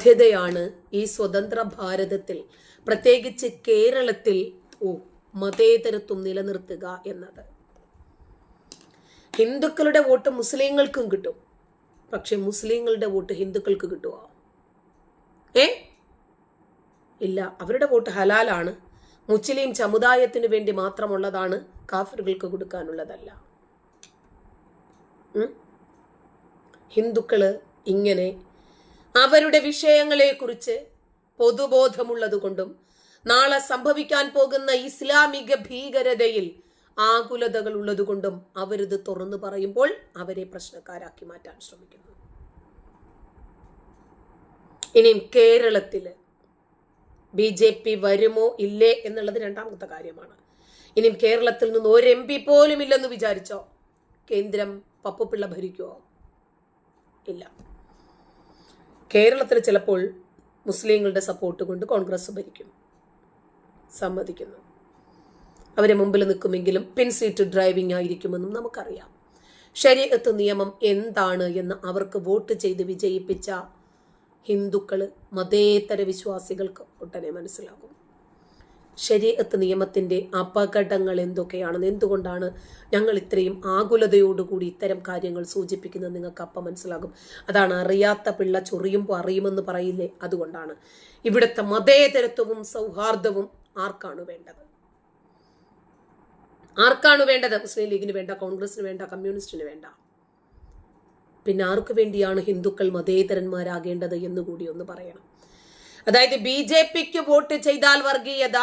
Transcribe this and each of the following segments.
ബാധ്യതയാണ് ഈ സ്വതന്ത്ര ഭാരതത്തിൽ. പ്രത്യേകിച്ച് കേരളത്തിൽ ഓ മതേതരത്വം നിലനിർത്തുക എന്നത്. ഹിന്ദുക്കളുടെ വോട്ട് മുസ്ലിങ്ങൾക്കും കിട്ടും. പക്ഷെ മുസ്ലിങ്ങളുടെ വോട്ട് ഹിന്ദുക്കൾക്ക് കിട്ടുമോ ഏ? ഇല്ല അവരുടെ വോട്ട് ഹലാലാണ്. മുസ്ലിം സമുദായത്തിന് വേണ്ടി മാത്രമുള്ളതാണ് കാഫറുകൾക്ക് കൊടുക്കാനുള്ളതല്ല? ഹിന്ദുക്കൾ ഇങ്ങനെ അവരുടെ വിഷയങ്ങളെക്കുറിച്ച് പൊതുബോധമുള്ളത് കൊണ്ടും നാളെ സംഭവിക്കാൻ പോകുന്ന ഇസ്ലാമിക ഭീകരതയിൽ ആകുലതകൾ ഉള്ളതുകൊണ്ടും അവരിത് തുറന്നു പറയുമ്പോൾ അവരെ പ്രശ്നക്കാരാക്കി മാറ്റാൻ ശ്രമിക്കുന്നു. ഇനിയും കേരളത്തിൽ ബി ജെ പി വരുമോ ഇല്ലേ എന്നുള്ളത് രണ്ടാമത്തെ കാര്യമാണ്. ഇനിയും കേരളത്തിൽ നിന്ന് ഒരു എം പി പോലും ഇല്ലെന്ന് വിചാരിച്ചോ? കേന്ദ്രം പപ്പുപിള്ള ഭരിക്കുമോ ഇല്ല. കേരളത്തിൽ ചിലപ്പോൾ മുസ്ലിങ്ങളുടെ സപ്പോർട്ട് കൊണ്ട് കോൺഗ്രസ് ഭരിക്കും. സമ്മതിക്കുന്നു. അവരെ മുമ്പിൽ നിൽക്കുമെങ്കിലും പിൻ സീറ്റ് ഡ്രൈവിംഗ് ആയിരിക്കുമെന്നും നമുക്കറിയാം. ശരീരത്ത് നിയമം എന്താണ് എന്ന് അവർക്ക് വോട്ട് ചെയ്ത് വിജയിപ്പിച്ച ഹിന്ദുക്കൾ മതേതര വിശ്വാസികൾക്ക് ഒട്ടനെ മനസ്സിലാകും. ശരീരത്ത് നിയമത്തിന്റെ അപകടങ്ങൾ എന്തൊക്കെയാണെന്ന് എന്തുകൊണ്ടാണ് ഞങ്ങൾ ഇത്രയും ആകുലതയോടുകൂടി ഇത്തരം കാര്യങ്ങൾ സൂചിപ്പിക്കുന്നത് നിങ്ങൾക്ക് അപ്പം മനസ്സിലാകും. അതാണ് അറിയാത്ത പിള്ള ചൊറിയുമ്പോൾ അറിയുമെന്ന് പറയില്ലേ? അതുകൊണ്ടാണ്. ഇവിടുത്തെ മതേതരത്വവും സൗഹാർദ്ദവും ആർക്കാണ് വേണ്ടത്? ആർക്കാണ് വേണ്ടത്? മുസ്ലിം ലീഗിന് വേണ്ട കോൺഗ്രസിന് വേണ്ട കമ്മ്യൂണിസ്റ്റിന് വേണ്ട. പിന്നെ ആർക്കു വേണ്ടിയാണ് ഹിന്ദുക്കൾ മതേതരന്മാരാകേണ്ടത് എന്നുകൂടി ഒന്ന് പറയണം. അതായത് ബി ജെ പിക്ക് വോട്ട് ചെയ്താൽ വർഗീയത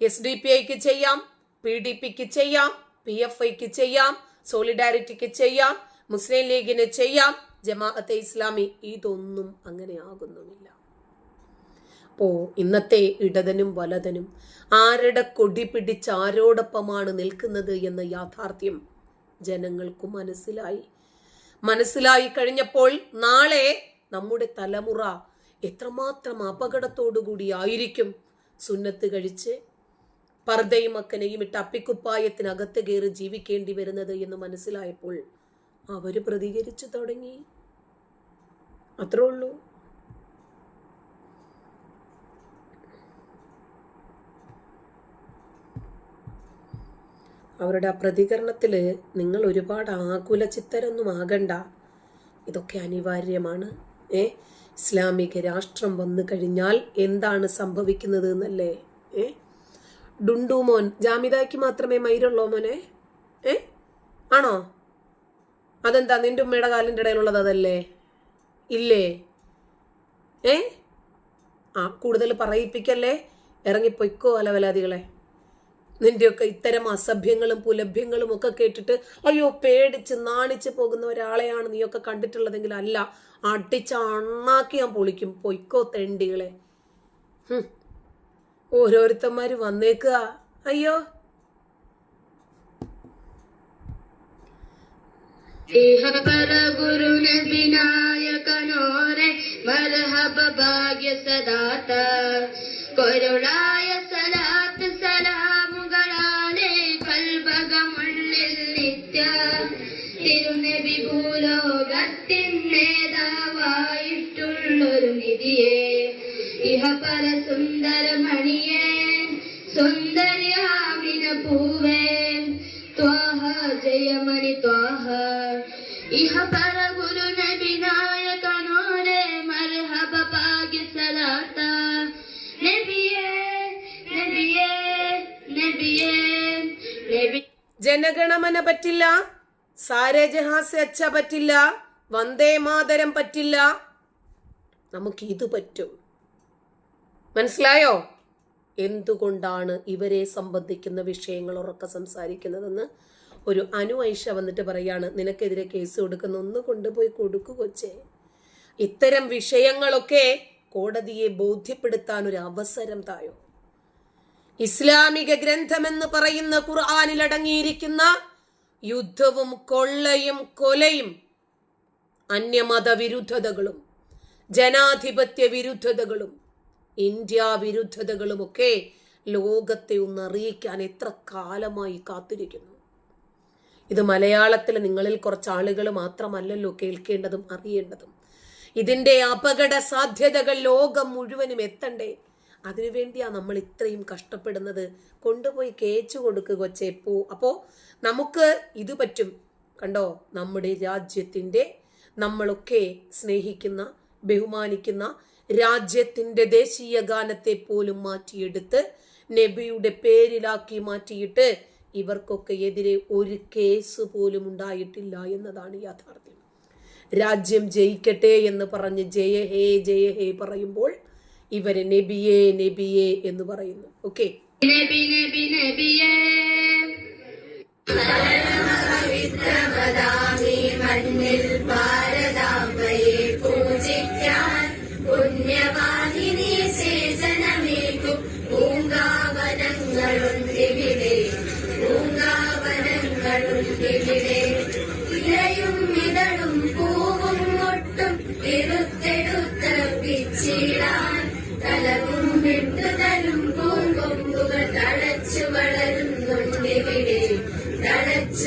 എസ് ഡി പി ഐക്ക് ചെയ്യാം പി ഡി പിക്ക് ചെയ്യാം പി എഫ് ഐക്ക് ചെയ്യാം സോളിഡാരിറ്റിക്ക് ചെയ്യാം മുസ്ലിം ലീഗിന് ചെയ്യാം. ജമാഅത്തെ ഇസ്ലാമി ഇതൊന്നും അങ്ങനെ ആകുന്നുമില്ല. അപ്പോ ഇന്നത്തെ ഇടതനും വലതനും ആരുടെ കൊടി പിടിച്ച് ആരോടൊപ്പമാണ് നിൽക്കുന്നത് എന്ന യാഥാർത്ഥ്യം ജനങ്ങൾക്ക് മനസ്സിലായി. മനസ്സിലായി കഴിഞ്ഞപ്പോൾ നാളെ നമ്മുടെ തലമുറ എത്രമാത്രം അപകടത്തോടുകൂടിയായിരിക്കും? സുന്നത്ത് കഴിച്ച് പർദ്ദയും അക്കനെയും ഇട്ട് അപ്പിക്കുപ്പായത്തിനകത്ത് കയറി ജീവിക്കേണ്ടി വരുന്നത് എന്ന് മനസ്സിലായപ്പോൾ അവർ പ്രതികരിച്ചു തുടങ്ങി. അത്രേ ഉള്ളൂ. അവരുടെ ആ പ്രതികരണത്തിൽ നിങ്ങൾ ഒരുപാട് ആകുല ചിത്തരൊന്നും ആകണ്ട. ഇതൊക്കെ അനിവാര്യമാണ്. ഏ? ഇസ്ലാമിക രാഷ്ട്രം വന്നു കഴിഞ്ഞാൽ എന്താണ് സംഭവിക്കുന്നത് എന്നല്ലേ ഏ? ഡുണ്ടു മോൻ ജാമിതായ്ക്ക് മാത്രമേ മൈരുള്ളോ മോനെ? ഏ? ആണോ? അതെന്താ നിന്റെ ഉമ്മയുടെ കാലിന്റെ ഇടയിലുള്ളത് അതല്ലേ? ഇല്ലേ? ഏ? ആ കൂടുതൽ പറയിപ്പിക്കല്ലേ? ഇറങ്ങിപ്പൊയ്ക്കോ അലവലാദികളെ. നിന്റെയൊക്കെ ഇത്തരം അസഭ്യങ്ങളും പുലഭ്യങ്ങളും ഒക്കെ കേട്ടിട്ട് അയ്യോ പേടിച്ച് നാണിച്ച് പോകുന്ന ഒരാളെയാണ് നീയൊക്കെ കണ്ടിട്ടുള്ളതെങ്കിൽ അല്ല അടിച്ച അണ്ണാക്കി ഞാൻ പൊളിക്കും. പൊയ്ക്കോ തെണ്ടികളെ. ഓരോരുത്തന്മാര് വന്നേക്കുക അയ്യോ. ഭാഗ്യ സദാ കൊരുളായ സലാത്ത് മർഹബ സലാത്ത. നബിയേ നബിയേ നബിയേ നബി ജനഗണമന പറ്റില്ല സാരെ ജഹാസ് അച്ഛ പറ്റില്ല വന്ദേ മാതരം പറ്റില്ല. നമുക്ക് ഇത് പറ്റും. മനസ്സിലായോ? എന്തുകൊണ്ടാണ് ഇവരെ സംബന്ധിക്കുന്ന വിഷയങ്ങൾ ഉറക്കെ സംസാരിക്കുന്നതെന്ന് ഒരു അനു ഐഷ വന്നിട്ട് പറയാണ് നിനക്കെതിരെ കേസ് കൊടുക്കുന്ന ഒന്ന് കൊണ്ടുപോയി കൊടുക്കു കൊച്ചേ. ഇത്തരം വിഷയങ്ങളൊക്കെ കോടതിയെ ബോധ്യപ്പെടുത്താൻ ഒരു അവസരം തായോ? ഇസ്ലാമിക ഗ്രന്ഥമെന്ന് പറയുന്ന ഖുർആാനിൽ അടങ്ങിയിരിക്കുന്ന യുദ്ധവും കൊള്ളയും കൊലയും അന്യമത വിരുദ്ധതകളും ജനാധിപത്യ വിരുദ്ധതകളും ഇന്ത്യ വിരുദ്ധതകളുമൊക്കെ ലോകത്തെ ഒന്ന് അറിയിക്കാൻ എത്ര കാലമായി കാത്തിരിക്കുന്നു? ഇത് മലയാളത്തിൽ നിങ്ങളിൽ കുറച്ച് ആളുകൾ മാത്രമല്ലല്ലോ കേൾക്കേണ്ടതും അറിയേണ്ടതും. ഇതിന്റെ അപകട സാധ്യതകൾ ലോകം മുഴുവനും എത്തണ്ടേ? അതിനുവേണ്ടിയാ നമ്മൾ ഇത്രയും കഷ്ടപ്പെടുന്നത്. കൊണ്ടുപോയി കേച്ചു കൊടുക്കുക കൊച്ചേ പോ. അപ്പോ നമുക്ക് ഇത് പറ്റും. കണ്ടോ? നമ്മുടെ രാജ്യത്തിന്റെ നമ്മളൊക്കെ സ്നേഹിക്കുന്ന ബഹുമാനിക്കുന്ന രാജ്യത്തിന്റെ ദേശീയ ഗാനത്തെ പോലും മാറ്റിയെടുത്ത് നബിയുടെ പേരിലാക്കി മാറ്റിയിട്ട് ഇവർക്കൊക്കെ എതിരെ ഒരു കേസ് പോലും ഉണ്ടായിട്ടില്ല എന്നതാണ് യാഥാർത്ഥ്യം. രാജ്യം ജയിക്കട്ടെ എന്ന് പറഞ്ഞ് ജയ ഹേ ജയ ഹേ പറയുമ്പോൾ ഇവർ നബിയേ നബിയേ എന്ന് പറയുന്നു. ഓക്കെ? മണ്ണിൽ നബി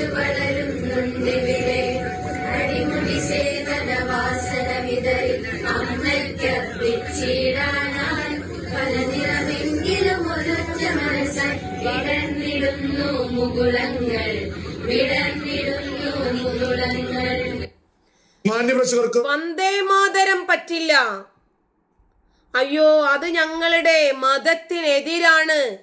വളരുന്നുണ്ടിവിടെ അടിമുടി സേവന വാസന വിതറി അമ്മയ്ക്കർപ്പിച്ചിടാനായി പല നിറമെങ്കിലും ഒരൊറ്റ മനസ്സായി വിടർന്നിടുന്നു മുകുളങ്ങൾ വിടർന്നിടുന്നു മുകുളങ്ങൾ. വന്ദേ മാതരം പറ്റില്ല. അയ്യോ അത് ഞങ്ങളുടെ മതത്തിനെതിരാണ്.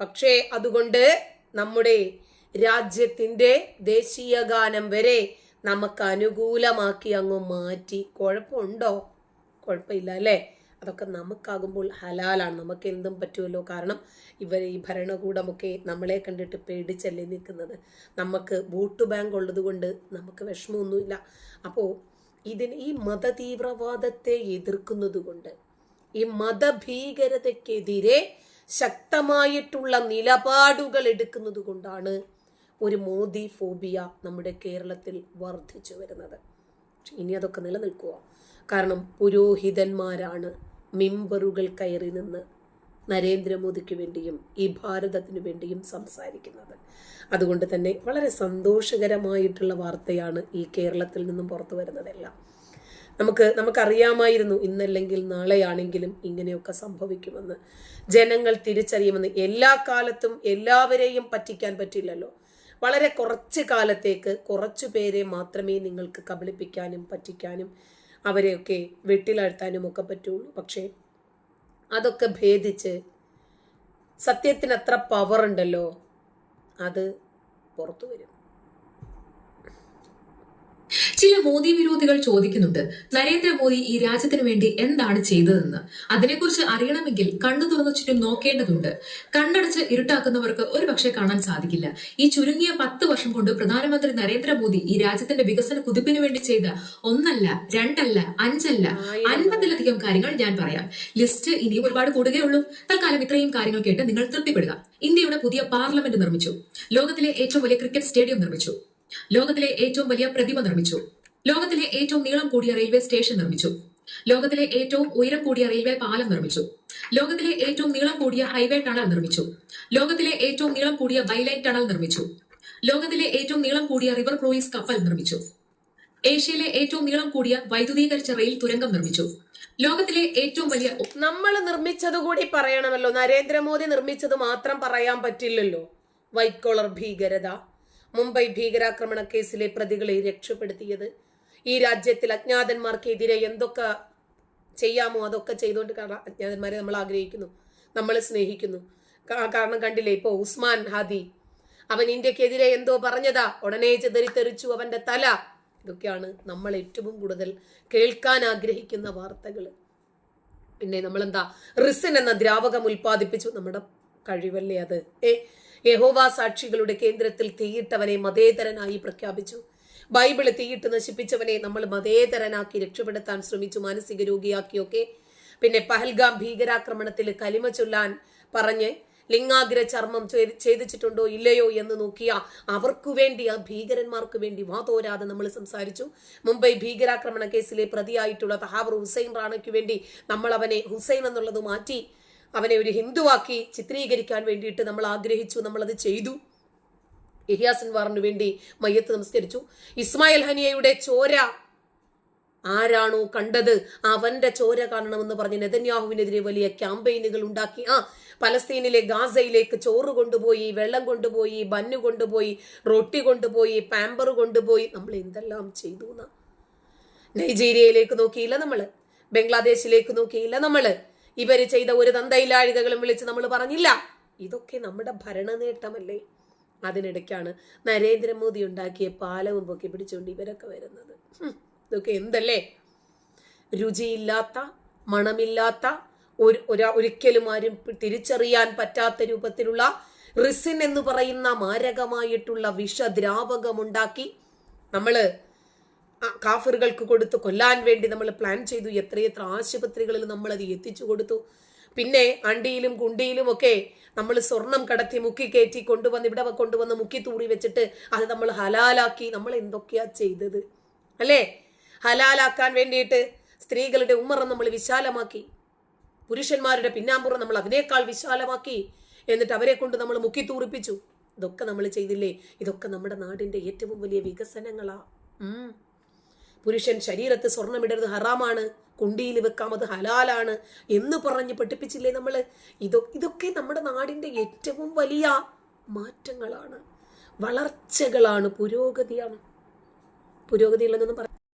പക്ഷേ അതുകൊണ്ട് നമ്മുടെ രാജ്യത്തിന്റെ ദേശീയ ഗാനം വരെ നമുക്ക് അനുകൂലമാക്കി അങ്ങ് മാറ്റി. കുഴപ്പമുണ്ടോ? കുഴപ്പമില്ല അല്ലേ? അതൊക്കെ നമുക്കാകുമ്പോൾ ഹലാലാണ്. നമുക്ക് എന്തും പറ്റുമല്ലോ. കാരണം ഇവർ ഈ ഭരണകൂടമൊക്കെ നമ്മളെ കണ്ടിട്ട് പേടിച്ചല്ലേ നിൽക്കുന്നത്. നമുക്ക് വോട്ട് ബാങ്ക് ഉള്ളത് കൊണ്ട് നമുക്ക് വിഷമമൊന്നുമില്ല. അപ്പോൾ ഇതിന് ഈ മതതീവ്രവാദത്തെ എതിർക്കുന്നത് കൊണ്ട് ഈ മതഭീകരതയ്ക്കെതിരെ ശക്തമായിട്ടുള്ള നിലപാടുകൾ എടുക്കുന്നത് കൊണ്ടാണ് ഒരു മോദി ഫോബിയ നമ്മുടെ കേരളത്തിൽ വർദ്ധിച്ചു വരുന്നത്. ഇനി അതൊക്കെ നിലനിൽക്കുക കാരണം പുരോഹിതന്മാരാണ് മെമ്പറുകൾ കയറി നിന്ന് നരേന്ദ്രമോദിക്ക് വേണ്ടിയും ഈ ഭാരതത്തിനു വേണ്ടിയും സംസാരിക്കുന്നത്. അതുകൊണ്ട് തന്നെ വളരെ സന്തോഷകരമായിട്ടുള്ള വാർത്തയാണ് ഈ കേരളത്തിൽ നിന്നും പുറത്തു വരുന്നതെല്ലാം. നമുക്ക് നമുക്കറിയാമായിരുന്നു ഇന്നല്ലെങ്കിൽ നാളെയാണെങ്കിലും ഇങ്ങനെയൊക്കെ സംഭവിക്കുമെന്ന്. ജനങ്ങൾ തിരിച്ചറിയുമെന്ന്. എല്ലാ കാലത്തും എല്ലാവരെയും പറ്റിക്കാൻ പറ്റില്ലല്ലോ. വളരെ കുറച്ച് കാലത്തേക്ക് കുറച്ചു പേരെ മാത്രമേ നിങ്ങൾക്ക് കബളിപ്പിക്കാനും പറ്റിക്കാനും അവരെയൊക്കെ വെട്ടിലാഴ്ത്താനും ഒക്കെ പറ്റുള്ളൂ. പക്ഷേ അതൊക്കെ ഭേദിച്ച് സത്യത്തിന് അത്ര പവർ ഉണ്ടല്ലോ അത് പുറത്തു വരും. ചില മോദി വിരോധികൾ ചോദിക്കുന്നുണ്ട് നരേന്ദ്രമോദി ഈ രാജ്യത്തിന് വേണ്ടി എന്താണ് ചെയ്തതെന്ന്? അതിനെക്കുറിച്ച് അറിയണമെങ്കിൽ കണ്ണു തുറന്നു ചുറ്റും നോക്കേണ്ടതുണ്ട്. കണ്ണടച്ച് ഇരുട്ടാക്കുന്നവർക്ക് ഒരു പക്ഷേ കാണാൻ സാധിക്കില്ല. ഈ ചുരുങ്ങിയ പത്ത് വർഷം കൊണ്ട് പ്രധാനമന്ത്രി നരേന്ദ്രമോദി ഈ രാജ്യത്തിന്റെ വികസന കുതിപ്പിന് വേണ്ടി ചെയ്ത ഒന്നല്ല രണ്ടല്ല അഞ്ചല്ല അൻപതിലധികം കാര്യങ്ങൾ ഞാൻ പറയാം. ലിസ്റ്റ് ഇനിയും ഒരുപാട് കൂടുകയുള്ളൂ തൽക്കാലം ഇത്രയും കാര്യങ്ങൾ കേട്ട് നിങ്ങൾ തൃപ്തിപ്പെടുക. ഇന്ത്യയുടെ പുതിയ പാർലമെന്റ് നിർമ്മിച്ചു. ലോകത്തിലെ ഏറ്റവും വലിയ ക്രിക്കറ്റ് സ്റ്റേഡിയം നിർമ്മിച്ചു. ലോകത്തിലെ ഏറ്റവും വലിയ പ്രതിമ നിർമ്മിച്ചു. ലോകത്തിലെ ഏറ്റവും നീളം കൂടിയ റെയിൽവേ സ്റ്റേഷൻ നിർമ്മിച്ചു. ലോകത്തിലെ ഏറ്റവും ഉയരം കൂടിയ റെയിൽവേ പാലം നിർമ്മിച്ചു. ലോകത്തിലെ ഏറ്റവും നീളം കൂടിയ ഹൈവേ ടണൽ നിർമ്മിച്ചു. ലോകത്തിലെ ഏറ്റവും നീളം കൂടിയ ബൈലൈൻ ടണൽ നിർമ്മിച്ചു. ലോകത്തിലെ ഏറ്റവും നീളം കൂടിയ റിവർ ക്രൂയിസ് കപ്പൽ നിർമ്മിച്ചു. ഏഷ്യയിലെ ഏറ്റവും നീളം കൂടിയ വൈദ്യുതീകരിച്ച റെയിൽ തുരങ്കം നിർമ്മിച്ചു. ലോകത്തിലെ ഏറ്റവും വലിയ നമ്മൾ നിർമ്മിച്ചത് കൂടി പറയണമല്ലോ. നരേന്ദ്രമോദി നിർമ്മിച്ചത് മാത്രം പറയാൻ പറ്റില്ലല്ലോ. വൈറ്റ് കോളർ ഭീകരത. മുംബൈ ഭീകരാക്രമണ കേസിലെ പ്രതികളെ രക്ഷപ്പെടുത്തിയത്. ഈ രാജ്യത്തിൽ അജ്ഞാതന്മാർക്കെതിരെ എന്തൊക്കെ ചെയ്യാമോ അതൊക്കെ ചെയ്തുകൊണ്ട് അജ്ഞാതന്മാരെ നമ്മൾ ആഗ്രഹിക്കുന്നു. നമ്മൾ സ്നേഹിക്കുന്നു. കാരണം കണ്ടില്ലേ? ഇപ്പോൾ ഉസ്മാൻ ഹാദി. അവൻ ഇന്ത്യക്കെതിരെ എന്തോ പറഞ്ഞതാ. ഉടനെ ചെതറിത്തെറിച്ചു അവന്റെ തല. ഇതൊക്കെയാണ് നമ്മൾ ഏറ്റവും കൂടുതൽ കേൾക്കാൻ ആഗ്രഹിക്കുന്ന വാർത്തകൾ. പിന്നെ നമ്മളെന്താ? റിസൻ എന്ന ദ്രാവകം ഉൽപ്പാദിപ്പിച്ചു. നമ്മുടെ കഴിവല്ലേ അത്? ഏ യഹോവ സാക്ഷികളുടെ കേന്ദ്രത്തിൽ തീയിട്ടവനെ മതേതരനായി പ്രഖ്യാപിച്ചു. ബൈബിൾ തീയിട്ട് നശിപ്പിച്ചവനെ നമ്മൾ മതേതരനാക്കി രക്ഷപ്പെടുത്താൻ ശ്രമിച്ചു മാനസിക രോഗിയാക്കിയൊക്കെ. പിന്നെ പഹൽഗാം ഭീകരാക്രമണത്തിൽ കലിമ ചൊല്ലാൻ പറഞ്ഞ് ലിംഗാഗ്ര ചർമ്മം ഛേദിച്ചിട്ടുണ്ടോ ഇല്ലയോ എന്ന് നോക്കിയ അവർക്കു വേണ്ടി ആ ഭീകരന്മാർക്ക് വേണ്ടി വാതോരാതെ നമ്മൾ സംസാരിച്ചു. മുംബൈ ഭീകരാക്രമണ കേസിലെ പ്രതിയായിട്ടുള്ള തഹാവർ ഹുസൈൻ റാണയ്ക്ക് വേണ്ടി നമ്മൾ അവനെ ഹുസൈൻ എന്നുള്ളത് മാറ്റി അവനെ ഒരു ഹിന്ദുവാക്കി ചിത്രീകരിക്കാൻ വേണ്ടിയിട്ട് നമ്മൾ ആഗ്രഹിച്ചു നമ്മളത് ചെയ്തു. ഇഹിയാസൻ വാറിന് വേണ്ടി മയ്യത്ത് നമസ്കരിച്ചു. ഇസ്മായിൽ ഹനിയയുടെ ചോര ആരാണോ കണ്ടത്? അവന്റെ ചോര കാണണമെന്ന് പറഞ്ഞ് നെതന്യാഹുവിനെതിരെ വലിയ ക്യാമ്പയിനുകൾ ഉണ്ടാക്കി. ആ പലസ്തീനിലെ ഗാസയിലേക്ക് ചോറ് കൊണ്ടുപോയി വെള്ളം കൊണ്ടുപോയി ബന്നു കൊണ്ടുപോയി റൊട്ടി കൊണ്ടുപോയി പാമ്പർ കൊണ്ടുപോയി. നമ്മൾ എന്തെല്ലാം ചെയ്തു നൈജീരിയയിലേക്ക് നോക്കിയില്ല നമ്മൾ. ബംഗ്ലാദേശിലേക്ക് നോക്കിയില്ല നമ്മൾ. ഇവർ ചെയ്ത ഒരു തന്തയിലാഴികകളും വിളിച്ച് നമ്മൾ പറഞ്ഞില്ല. ഇതൊക്കെ നമ്മുടെ ഭരണ നേട്ടമല്ലേ അതിനിടയ്ക്കാണ് നരേന്ദ്രമോദി ഉണ്ടാക്കിയ പാലവും പൊക്കി പിടിച്ചുകൊണ്ട് ഇവരൊക്കെ വരുന്നത്. ഇതൊക്കെ എന്തല്ലേ? രുചിയില്ലാത്ത മണമില്ലാത്ത ഒരു ഒരാ ഒരിക്കലും ആരും തിരിച്ചറിയാൻ പറ്റാത്ത രൂപത്തിലുള്ള റിസിൻ എന്ന് പറയുന്ന മാരകമായിട്ടുള്ള വിഷദ്രാവകമുണ്ടാക്കി നമ്മൾ ആ കാഫറുകൾക്ക് കൊടുത്ത് കൊല്ലാൻ വേണ്ടി നമ്മൾ പ്ലാൻ ചെയ്തു. എത്രയെത്ര ആശുപത്രികളിൽ നമ്മൾ അത് എത്തിച്ചു കൊടുത്തു. പിന്നെ അണ്ടിയിലും കുണ്ടിയിലും ഒക്കെ നമ്മൾ സ്വർണം കടത്തി മുക്കി കയറ്റി കൊണ്ടുവന്ന് ഇവിടെ കൊണ്ടുവന്ന് മുക്കി തൂറി വെച്ചിട്ട് അത് നമ്മൾ ഹലാലാക്കി. നമ്മൾ എന്തൊക്കെയാ ചെയ്തത്? അല്ലേ? ഹലാലാക്കാൻ വേണ്ടിയിട്ട് സ്ത്രീകളുടെ ഉമ്മറം നമ്മൾ വിശാലമാക്കി. പുരുഷന്മാരുടെ പിന്നാമ്പുറം നമ്മൾ അതിനേക്കാൾ വിശാലമാക്കി. എന്നിട്ട് അവരെ കൊണ്ട് നമ്മൾ മുക്കി തൂറിപ്പിച്ചു. ഇതൊക്കെ നമ്മൾ ചെയ്തില്ലേ? ഇതൊക്കെ നമ്മുടെ നാടിന്റെ ഏറ്റവും വലിയ വികസനങ്ങളാ. പുരുഷൻ ശരീരത്ത് സ്വർണമിടരുത് ഹറാമാണ് കുണ്ടിയിൽ വെക്കാം അത് ഹലാലാണ് എന്ന് പറഞ്ഞ് പഠിപ്പിച്ചില്ലേ നമ്മൾ ഇതൊ ഇതൊക്കെ നമ്മുടെ നാടിന്റെ ഏറ്റവും വലിയ മാറ്റങ്ങളാണ്. വളർച്ചകളാണ് പുരോഗതിയാണ്. പുരോഗതിയുള്ളതെന്നൊന്നും പറ